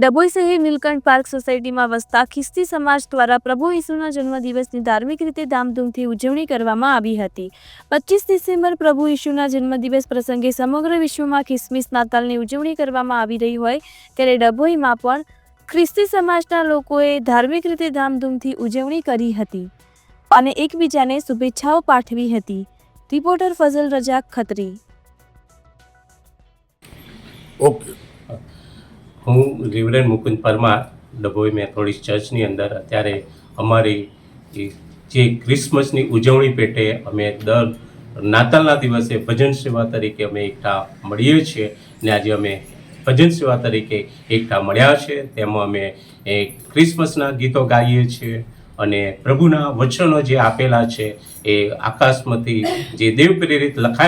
ડભોઈ શહેર નીલકંઠ પાર્ક સોસાયટીમાં વસતા ખ્રિસ્તી સમાજ દ્વારા પ્રભુ ઈસુના જન્મદિવસની ધાર્મિક રીતે ધામધૂમથી ઉજવણી કરવામાં આવી હતી. પચીસ ડિસેમ્બર પ્રભુ ઈસુના જન્મદિવસ પ્રસંગે સમગ્ર વિશ્વમાં ખ્રિસમિસ નાતાલની ઉજવણી કરવામાં આવી રહી હોય ત્યારે ડભોઈમાં પણ ખ્રિસ્તી સમાજના લોકોએ ધાર્મિક રીતે ધામધૂમથી ઉજવણી કરી હતી અને એકબીજાને શુભેચ્છાઓ પાઠવી હતી. રિપોર્ટર ફઝલ રજાક ખત્રી. ઓકે. હું રિવરેન મુકુંદ પરમાર, ડભોઈ મેથોડિસ્ટ ચર્ચની અંદર અત્યારે અમારી જે ક્રિસમસની ઉજવણી પેટે અમે દર નાતાલના દિવસે ભજન સેવા તરીકે અમે એકઠા મળીએ છીએ ને આજે અમે ભજન સેવા તરીકે એકઠા મળ્યા છે. તેમાં અમે એ ક્રિસમસના ગીતો ગાઈએ છીએ અને પ્રભુના વચનો જે આપેલા છે એ આકાશમાંથી જે દેવ પ્રેરિત લખાય